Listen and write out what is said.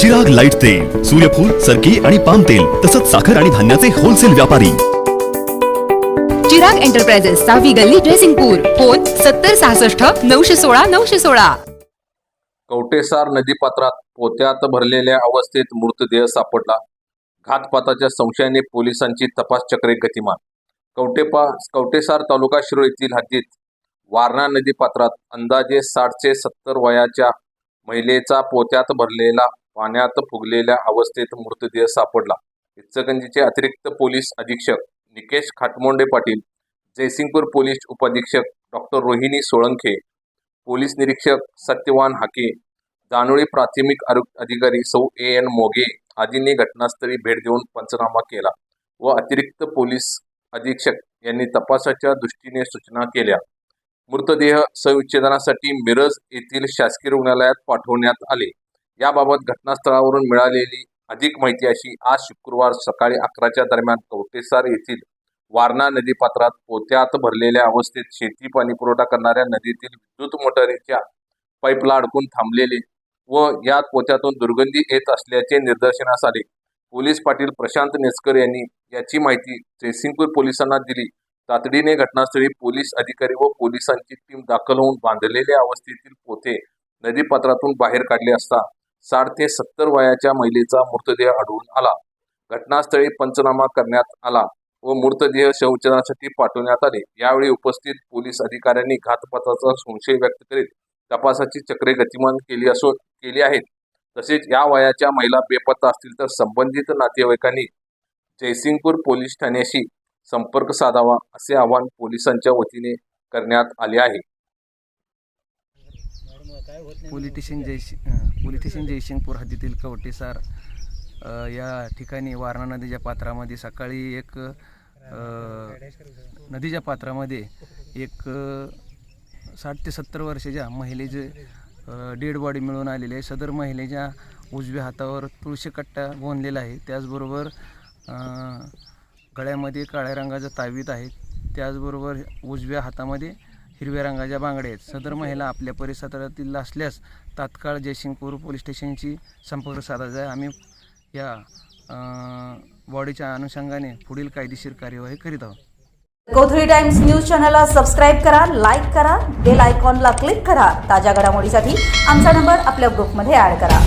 जग लाइट तेल सूर्यफूल सरकी आणि पाम तेल तसंच साखर आणि धान्याचे होलसेल व्यापारी. चिराग एंटरप्राइजेस सहावी गल्ली ड्रेसिंगपूर फोन सत्तर सहासष्ट नऊशे सोळा नऊशे सोळा. कवटेसार नदीपात्रात पोत्यात भरलेल्या अवस्थेत मृतदेह सापडला. घातपाताच्या संशयाने पोलिसांची तपास चक्रे गतिमान. कवटेपा कवटेसार तालुका शिरोळ येथील हद्दीत वारणा नदीपात्रात अंदाजे साठ ते सत्तर वयाच्या महिलेचा पोत्यात भरलेला पाण्यात फुगलेल्या अवस्थेत मृतदेह सापडला. इचकंजीचे अतिरिक्त पोलीस अधीक्षक निकेश खाटमोंडे पाटील जयसिंगपूर पोलीस उपअधीक्षक डॉक्टर रोहिणी सोळंखे पोलीस निरीक्षक सत्यवान हाके जानोळी प्राथमिक आरोग्य अधिकारी सौ ए एन मोगे आदींनी घटनास्थळी भेट देऊन पंचनामा केला व अतिरिक्त पोलीस अधीक्षक यांनी तपासाच्या दृष्टीने सूचना केल्या. मृतदेह संविच्छेदनासाठी मिरज येथील शासकीय रुग्णालयात पाठवण्यात आले. याबाबत घटनास्थळावरून मिळालेली अधिक माहिती अशी आज शुक्रवार सकाळी अकराच्या दरम्यान कवटेसार येथील वारणा नदीपात्रात पोत्यात भरलेल्या अवस्थेत शेती पाणी पुरवठा करणाऱ्या नदीतील विद्युत मोटारीच्या पाईपला अडकून थांबलेले व या पोत्यातून दुर्गंधी येत असल्याचे निदर्शनास आले. पोलीस पाटील प्रशांत नेसकर यांनी याची माहिती जयसिंगपूर पोलिसांना दिली. तातडीने घटनास्थळी पोलीस अधिकारी व पोलिसांची टीम दाखल होऊन बांधलेल्या अवस्थेतील पोते नदीपात्रातून बाहेर काढले असता साठ ते सत्तर वयाच्या महिलेचा मृतदेह आढळून आला. घटनास्थळी पंचनामा करण्यात आला व मृतदेह शौचनासाठी पाठवण्यात आले. यावेळी उपस्थित पोलीस अधिकाऱ्यांनी घातपाताचा संशय व्यक्त करीत तपासाची चक्रे गतिमान केली असो केली आहेत. तसेच या वयाच्या महिला बेपत्ता असतील तर संबंधित नातेवाईकांनी जयसिंगपूर पोलीस ठाण्याशी संपर्क साधावा असे आवाहन पोलिसांच्या वतीने करण्यात आले आहे. पोलिटिशियन जयशि पोलिटिशियन जयसिंगपूर हद्दीतील कवटेसार या ठिकाणी वारणा नदीच्या पात्रामध्ये सकाळी एक नदीच्या पात्रामध्ये एक साठ ते सत्तर वर्षाच्या महिलेचे डेड बॉडी मिळून आलेली आहे. सदर महिलेच्या उजव्या हातावर तुळशी कट्टा गोंदलेला आहे. त्याचबरोबर गळ्यामध्ये काळ्या रंगाचं तावीत आहे त्याचबरोबर उजव्या हातामध्ये हिरव्या रंगाच्या बांगड्या आहेत. सदर महिला आपल्या परिसरातील असल्यास तात्काळ जयसिंगपूर पोलीस स्टेशनशी संपर्क साधायचा आहे. आम्ही या बॉडीच्या अनुषंगाने पुढील कायदेशीर कार्यवाही करीत आहोत. कोथळी टाइम्स न्यूज चॅनलला सबस्क्राईब करा लाईक करा बेल आयकॉनला क्लिक करा. ताज्या घडामोडीसाठी आमचा नंबर आपल्या ग्रुपमध्ये ॲड करा.